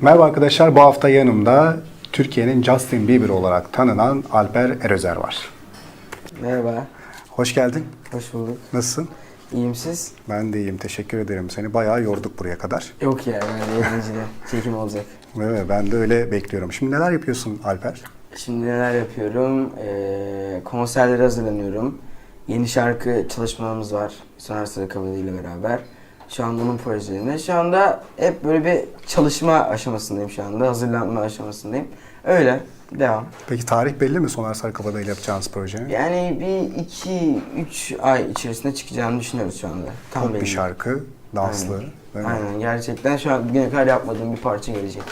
Merhaba arkadaşlar, bu hafta yanımda Türkiye'nin Justin Bieber olarak tanınan Alper Erözer var. Merhaba, Hoş geldin. hoş bulduk. Nasılsın? İyiyim siz? Ben de iyiyim, teşekkür ederim. Seni bayağı yorduk buraya kadar. Yok ya, yani eğlenceli. Çekim olacak. Evet, ben de öyle bekliyorum. Şimdi neler yapıyorsun Alper? Şimdi neler yapıyorum? Ee, konserlere hazırlanıyorum. Yeni şarkı çalışmalarımız var. Soner Sarıkabalı ile beraber. Şu an bunun projelerinde. Şu anda hep böyle bir çalışma aşamasındayım şu anda. Hazırlanma aşamasındayım. Öyle. Devam. Peki tarih belli mi Soner Sarıkabada ile yapacağınız projenin? Yani bir iki, üç ay içerisinde çıkacağını düşünüyoruz şu anda. Tam Pop bir belli. şarkı, danslı. Aynen. Aynen. Gerçekten şu an bugüne kadar yapmadığım bir parça gelecek.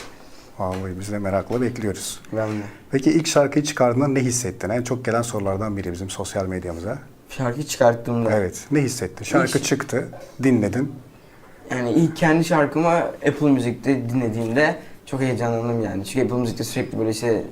Vallahi biz de merakla bekliyoruz. Ben de. Peki ilk şarkıyı çıkardığında ne hissettin? En çok gelen sorulardan biri bizim sosyal medyamıza. Şarkı çıkarttığımda. Evet, ne hissettin? Şarkı İlk- çıktı, dinledin. Yani ilk kendi şarkımı Apple Müzik'te dinlediğimde çok heyecanlandım yani. Çünkü Apple Müzik'te sürekli böyle işte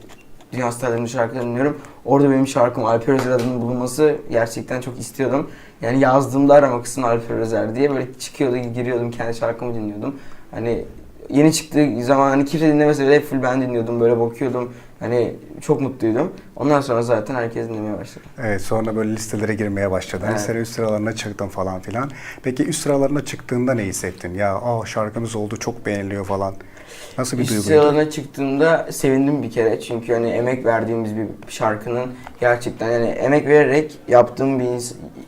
dünya starlarının şarkılarını dinliyorum. Orada benim şarkım Alper Özer adının bulunması gerçekten çok istiyordum. Yani yazdığımda arama kısmı Alper Özer diye böyle çıkıyordu, giriyordum, kendi şarkımı dinliyordum. Hani yeni çıktığı zaman hani kimse dinlemese bile full ben dinliyordum, böyle bakıyordum. Hani çok mutluydum. Ondan sonra zaten herkes dinlemeye başladı. Evet sonra böyle listelere girmeye başladın. Evet. Listenin üst sıralarına çıktın falan filan. Peki üst sıralarına çıktığında ne hissettin? Ya aa şarkımız oldu çok beğeniliyor falan. Nasıl bir İş duyguydu? sıralarına çıktığımda sevindim bir kere çünkü hani emek verdiğimiz bir şarkının gerçekten yani emek vererek yaptığım bir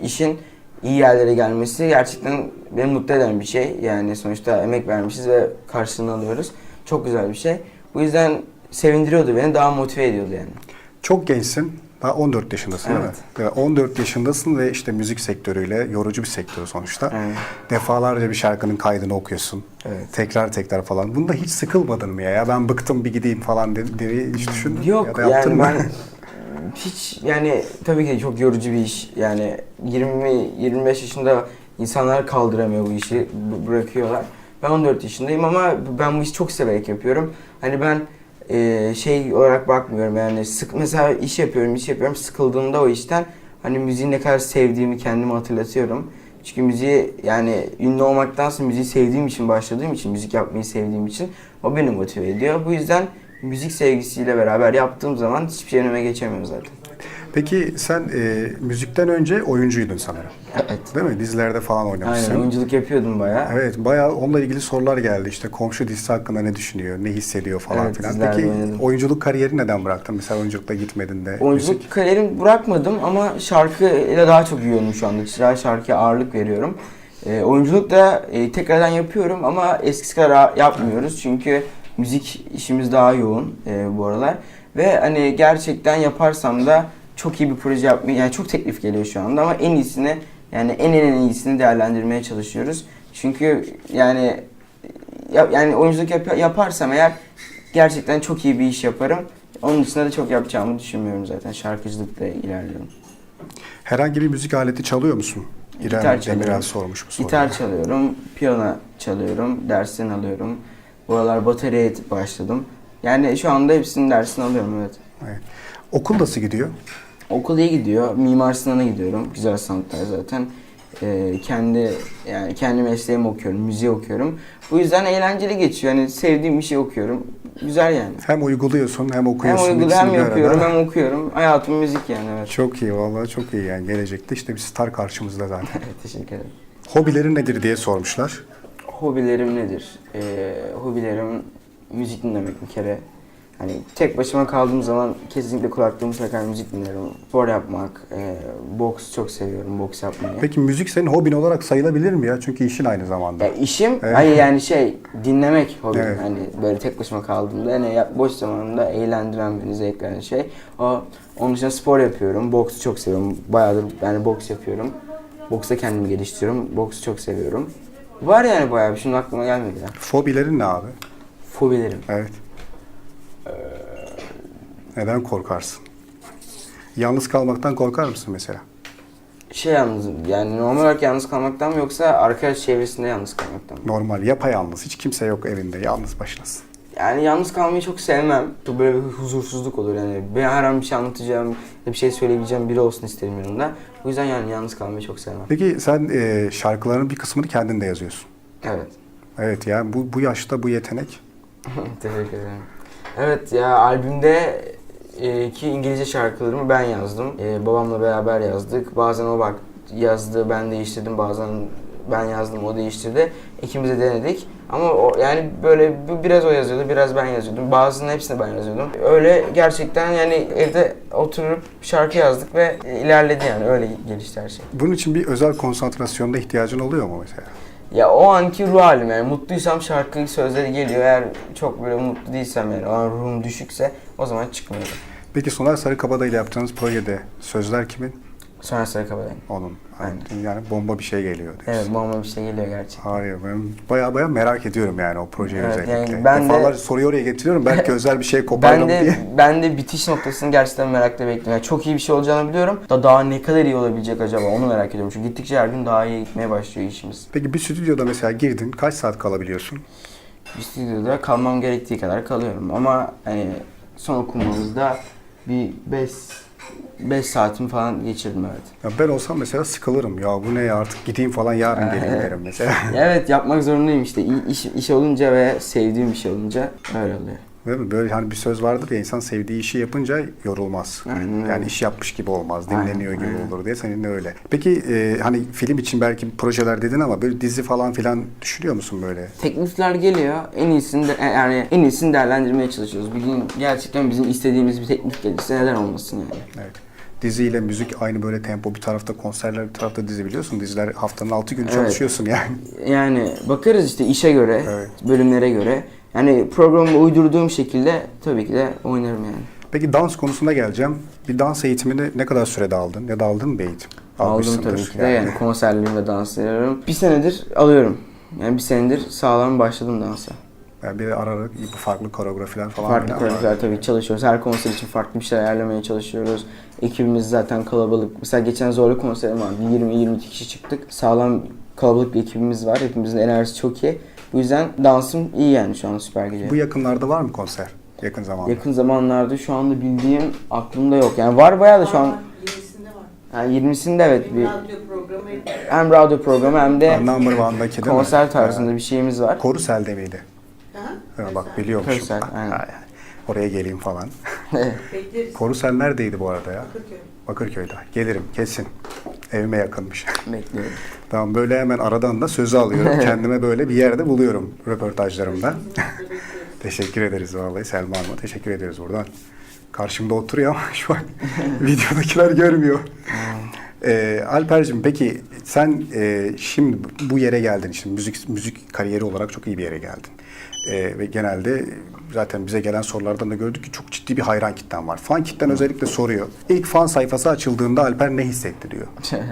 işin iyi yerlere gelmesi gerçekten beni mutlu eden bir şey. Yani sonuçta emek vermişiz ve karşılığını alıyoruz. Çok güzel bir şey. Bu yüzden sevindiriyordu beni, daha motive ediyordu yani. Çok gençsin. Daha 14 yaşındasın değil mi? Evet. Ve 14 yaşındasın ve işte müzik sektörüyle yorucu bir sektör sonuçta. Evet. Defalarca bir şarkının kaydını okuyorsun. Evet. Tekrar tekrar falan. Bunda hiç sıkılmadın mı ya? Ya ben bıktım bir gideyim falan dedi- diye hiç düşündün? Yok ya da yaptın yani mı? ben hiç yani tabii ki çok yorucu bir iş. Yani 20 25 yaşında insanlar kaldıramıyor bu işi bırakıyorlar. Ben 14 yaşındayım ama ben bu işi çok severek yapıyorum. Hani ben e, şey olarak bakmıyorum yani sık mesela iş yapıyorum iş yapıyorum sıkıldığımda o işten hani müziği ne kadar sevdiğimi kendime hatırlatıyorum. Çünkü müziği yani ünlü olmaktansa müziği sevdiğim için başladığım için müzik yapmayı sevdiğim için o beni motive ediyor. Bu yüzden müzik sevgisiyle beraber yaptığım zaman hiçbir şey önüme geçemiyor zaten. Peki sen e, müzikten önce oyuncuydun sanırım. Evet. Değil mi? Dizilerde falan oynamışsın. Aynen oyunculuk yapıyordum bayağı. Evet, bayağı onunla ilgili sorular geldi. İşte komşu dizisi hakkında ne düşünüyor, ne hissediyor falan Evet, filan. dizilerde Peki oynadım. oyunculuk kariyeri neden bıraktın? Mesela oyunculukta gitmedin de. Oyunculuk müzik- kariyerimi bırakmadım ama şarkıyla daha çok yoğunum şu anda. Daha şarkıya ağırlık veriyorum. Ee, oyunculuk da e, tekrardan yapıyorum ama eskisi kadar yapmıyoruz. Çünkü müzik işimiz daha yoğun e, bu aralar. Ve hani gerçekten yaparsam da çok iyi bir proje yapmayı, yani çok teklif geliyor şu anda ama en iyisini yani en en en iyisini değerlendirmeye çalışıyoruz. Çünkü yani ya- yani oyunculuk yap- yaparsam eğer gerçekten çok iyi bir iş yaparım. Onun dışında da çok yapacağımı düşünmüyorum zaten. Şarkıcılıkla ilerliyorum. Herhangi bir müzik aleti çalıyor musun? İrem Gitar. Demirel sormuş bu soruyu. Gitar çalıyorum, piyano çalıyorum, dersini alıyorum. Bu aralar bataryaya başladım. Yani şu anda hepsinin dersini alıyorum evet. Evet. Okul nasıl gidiyor? Okul iyi gidiyor. Mimar Sinan'a gidiyorum. Güzel sanatlar zaten. Ee, kendi yani kendi mesleğimi okuyorum, müziği okuyorum. Bu yüzden eğlenceli geçiyor. Yani sevdiğim bir şey okuyorum. Güzel yani. Hem uyguluyorsun hem Hem okuyorsun. hem bir arada. yapıyorum hem okuyorum. Hayatım müzik yani evet. Çok iyi vallahi çok iyi yani gelecekte işte bir star karşımızda zaten. Evet, Teşekkür ederim. Hobilerin nedir diye sormuşlar. Hobilerim nedir? Ee, hobilerim müzik dinlemek bir kere. Hani tek başıma kaldığım zaman kesinlikle kulaklığımı takar müzik dinlerim. Spor yapmak, e, boks çok seviyorum, boks yapmayı. Peki müzik senin hobin olarak sayılabilir mi ya? Çünkü işin aynı zamanda. Ya işim, Evet. hayır yani şey, dinlemek hobi. Evet. Hani böyle tek başıma kaldığımda, hani boş zamanımda eğlendiren beni, zevk veren şey. O, onun dışında spor yapıyorum, boksu çok seviyorum. Bayağıdır yani boks yapıyorum. Boksta kendimi geliştiriyorum, boksu çok seviyorum. Var yani bayağı bir, şimdi aklıma gelmedi ya. Fobilerin ne abi? Fobilerim. Evet. Neden korkarsın? Yalnız kalmaktan korkar mısın mesela? Şey yalnız, yani normal olarak yalnız kalmaktan mı yoksa arkadaş çevresinde yalnız kalmaktan mı? Normal, yapayalnız. Hiç kimse yok evinde. Yalnız başınasın. Yani yalnız kalmayı çok sevmem. Böyle bir huzursuzluk olur yani. Ben her an bir şey anlatacağım, bir şey söyleyebileceğim biri olsun isterim yanımda. O yüzden yani yalnız kalmayı çok sevmem. Peki sen e, şarkıların bir kısmını kendin de yazıyorsun. Evet. Evet yani bu, bu yaşta bu yetenek Teşekkür ederim. Evet ya albümde e, ki İngilizce şarkılarımı ben yazdım. E, babamla beraber yazdık. Bazen o bak yazdı, ben değiştirdim. Bazen ben yazdım, o değiştirdi. İkimiz de denedik. Ama o, yani böyle biraz o yazıyordu, biraz ben yazıyordum. Bazının hepsini ben yazıyordum. Öyle gerçekten yani evde oturup şarkı yazdık ve ilerledi yani öyle gelişti her şey. Bunun için bir özel konsantrasyonda ihtiyacın oluyor mu mesela? Ya o anki ruh halim yani mutluysam şarkı sözleri geliyor. Eğer çok böyle mutlu değilsem yani o an ruhum düşükse o zaman çıkmıyor. Peki Soner Sarıkabada ile yaptığınız projede sözler kimin? Sonra sıra kabadayım. Onun. Aynen. Yani bomba bir şey geliyor diyorsun. Evet bomba bir şey geliyor gerçekten. Harika. Ben baya baya merak ediyorum yani o projeyi Evet, özellikle. yani ben de- Defalarca soruyu oraya getiriyorum. Belki özel bir şey kopardım Ben diye. de ben de bitiş noktasını gerçekten merakla bekliyorum. Yani çok iyi bir şey olacağını biliyorum. Da daha ne kadar iyi olabilecek acaba onu merak ediyorum. Çünkü gittikçe her gün daha iyi gitmeye başlıyor işimiz. Peki bir stüdyoda mesela girdin. Kaç saat kalabiliyorsun? Bir stüdyoda kalmam gerektiği kadar kalıyorum. Ama hani son okumamızda bir 5 5 saatimi falan geçirdim evet. Ya ben olsam mesela sıkılırım. Ya bu ne ya artık gideyim falan yarın geleyim derim mesela. Evet yapmak zorundayım işte. İ- İş, iş olunca ve sevdiğim bir şey olunca öyle oluyor. Değil mi? Böyle hani bir söz vardır ya insan sevdiği işi yapınca yorulmaz. Aynen. Yani iş yapmış gibi olmaz, Aynen, dinleniyor gibi aynen. olur diye senin de öyle. Peki e, hani film için belki projeler dedin ama böyle dizi falan filan düşünüyor musun böyle? Teklifler geliyor. En iyisini de, yani en iyisini değerlendirmeye çalışıyoruz. Bir gün gerçekten bizim istediğimiz bir teklif gelirse neden olmasın yani. Evet. Diziyle müzik aynı böyle tempo bir tarafta konserler bir tarafta dizi biliyorsun. Diziler haftanın 6 gün Evet. çalışıyorsun yani. Yani bakarız işte işe göre, Evet. bölümlere göre. Yani programı uydurduğum şekilde tabii ki de oynarım yani. Peki dans konusunda geleceğim. Bir dans eğitimini ne kadar sürede aldın? Ya da aldın mı bir eğitim? Aldım tabii ki de yani konserlerimde dans ediyorum. Bir senedir alıyorum. Yani bir senedir sağlam başladım dansa. Yani bir ara ara farklı koreografiler falan Farklı koreografiler tabii çalışıyoruz. Her konser için farklı bir şeyler ayarlamaya çalışıyoruz. Ekibimiz zaten kalabalık. Mesela geçen zorlu konserim vardı. 20-22 kişi çıktık. Sağlam kalabalık bir ekibimiz var. Hepimizin enerjisi çok iyi. Bu yüzden dansım iyi yani şu an süper geliyor. Bu yakınlarda var mı konser? Yakın zamanda. Yakın zamanlarda şu anda bildiğim aklımda yok. Yani var bayağı da şu an Aa, Yenisinde var. yani 20'sinde evet bir Radyo programı yapıyor. hem radyo programı hem de Number One'daki değil mi? konser tarzında bir şeyimiz var. Korusel'de miydi? Ha, bak biliyormuşum. Korusel, Ha, aynen. yani. Oraya geleyim falan. Korusel neredeydi bu arada ya? Bakırköy. Bakırköy'de. Gelirim kesin. Evime yakınmış. Bekliyorum. tamam böyle hemen aradan da sözü alıyorum. Kendime böyle bir yerde buluyorum röportajlarımda. Teşekkür ederiz vallahi Selma Hanım'a. Teşekkür ederiz buradan. Karşımda oturuyor ama şu an videodakiler görmüyor. Ee, Alper'cim peki sen e, şimdi bu yere geldin. Şimdi müzik müzik kariyeri olarak çok iyi bir yere geldin. Ee, ve genelde zaten bize gelen sorulardan da gördük ki çok ciddi bir hayran kitlen var. Fan kitlen özellikle soruyor. İlk fan sayfası açıldığında Alper ne hissetti diyor.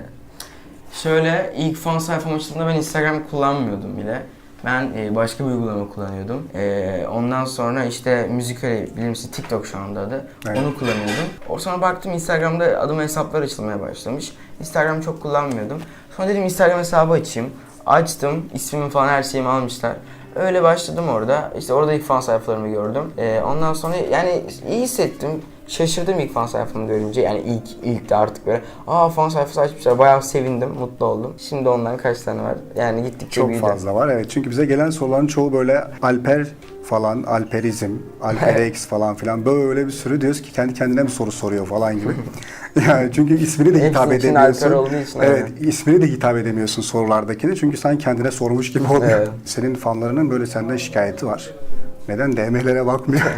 Şöyle ilk fan sayfam açıldığında ben Instagram kullanmıyordum bile. Ben e, başka bir uygulama kullanıyordum. E, ondan sonra işte müzik bilir misin TikTok şu anda adı. Evet. Onu kullanıyordum. O sonra baktım Instagram'da adım hesaplar açılmaya başlamış. Instagram çok kullanmıyordum. Sonra dedim Instagram hesabı açayım. Açtım. ismimi falan her şeyimi almışlar. Öyle başladım orada. İşte orada ilk fan sayfalarımı gördüm. E, ondan sonra yani iyi hissettim. Şaşırdım ilk fan sayfamı görünce. Yani ilk ilk de artık böyle aa fan sayfası açmışlar. Bayağı sevindim, mutlu oldum. Şimdi ondan kaç tane var? Yani gittikçe Çok büyüdü. fazla var evet. Çünkü bize gelen soruların çoğu böyle Alper falan, Alperizm, Alperex falan filan böyle bir sürü diyoruz ki kendi kendine bir soru soruyor falan gibi. yani çünkü ismini de hitap için edemiyorsun. Olduğu için, evet, aynen. ismini de hitap edemiyorsun sorulardakine çünkü sen kendine sormuş gibi oluyor. Evet. Senin fanlarının böyle senden şikayeti var. Neden DM'lere bakmıyor?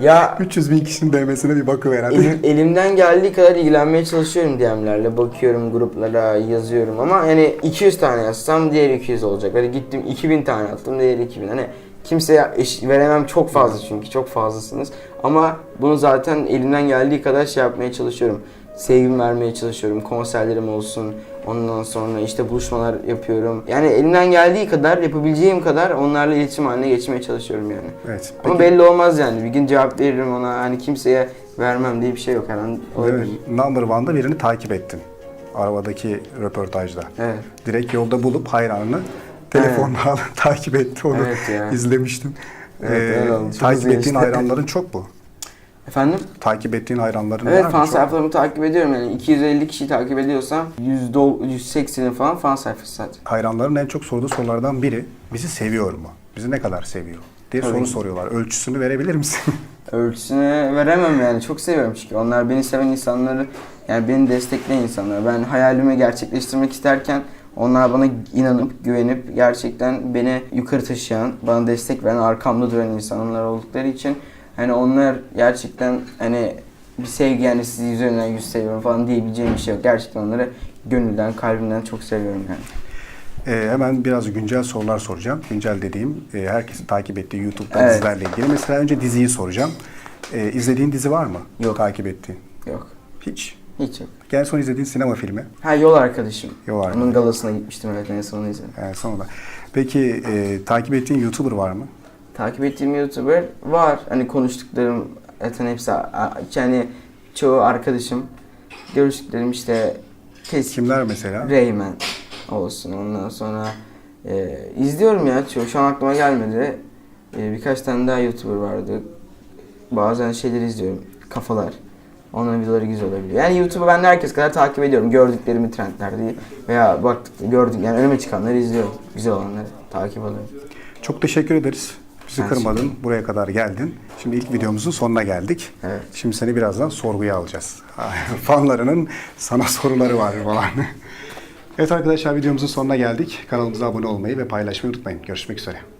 Ya 300 bin kişinin DM'sine bir bakıver hadi. elim, elimden geldiği kadar ilgilenmeye çalışıyorum DM'lerle. Bakıyorum gruplara, yazıyorum ama yani 200 tane yazsam diğer 200 olacak. Hadi gittim 2000 tane attım diğer 2000. Hani kimseye eş, veremem çok fazla çünkü çok fazlasınız. Ama bunu zaten elimden geldiği kadar şey yapmaya çalışıyorum. Sevgimi vermeye çalışıyorum. Konserlerim olsun. Ondan sonra işte buluşmalar yapıyorum. Yani elimden geldiği kadar, yapabileceğim kadar onlarla iletişim haline geçmeye çalışıyorum yani. Evet. Ama Peki, belli olmaz yani. Bir gün cevap veririm ona. Hani kimseye vermem diye bir şey yok an. olabilir. Number One'da birini takip ettin. Arabadaki röportajda. Evet. direkt yolda bulup hayranını telefonla alıp takip etti onu Evet ya. izlemiştim. Evet, Ee. Çok takip ettiğin geçti. hayranların çok mu? Efendim? Takip ettiğin hayranların var Evet mı? fan sayfalarımı takip ediyorum yani 250 kişiyi takip ediyorsam %100 180'i falan fan sayfası zaten. Hayranların en çok sorduğu sorulardan biri bizi seviyor mu? Bizi ne kadar seviyor diye Tabii soru soruyorlar. Ölçüsünü verebilir misin? Ölçüsünü veremem yani çok seviyorum çünkü onlar beni seven insanları yani beni destekleyen insanlar. Ben hayalimi gerçekleştirmek isterken onlar bana inanıp güvenip gerçekten beni yukarı taşıyan, bana destek veren, arkamda duran insanlar oldukları için hani onlar gerçekten hani bir sevgi yani sizi yüz üzerinden yüz seviyorum falan diyebileceğim bir şey yok. Gerçekten onları gönülden, kalbimden çok seviyorum yani. Ee, hemen biraz güncel sorular soracağım. Güncel dediğim e, herkesin takip ettiği YouTube'da Evet. dizilerle ilgili. Mesela önce diziyi soracağım. Ee, izlediğin dizi var mı? Yok. Takip ettiğin. Yok. Hiç. Hiç yok. En son izlediğin sinema filmi. Ha yol arkadaşım. Yol Arkadaşım. Onun galasına gitmiştim evet en son onu izledim. En son da. Peki e, takip ettiğin YouTuber var mı? Takip ettiğim YouTuber var. Hani konuştuklarım zaten hepsi yani çoğu arkadaşım. Görüştüklerim işte kesin Kimler mesela? Rayman olsun. Ondan sonra e, izliyorum ya çoğu. Şu an aklıma gelmedi. E, birkaç tane daha YouTuber vardı. Bazen şeyleri izliyorum. Kafalar. Onların videoları güzel olabiliyor. Yani YouTube'u ben de herkes kadar takip ediyorum. Gördüklerimi trendlerde veya baktık gördük yani önüme çıkanları izliyorum. Güzel olanları takip alıyorum. Çok teşekkür ederiz. Bizi Ben kırmadın. Buraya kadar geldin. Şimdi ilk videomuzun sonuna geldik. Evet. Şimdi seni birazdan sorguya alacağız. Fanlarının sana soruları var falan. evet arkadaşlar videomuzun sonuna geldik. Kanalımıza abone olmayı ve paylaşmayı unutmayın. Görüşmek üzere.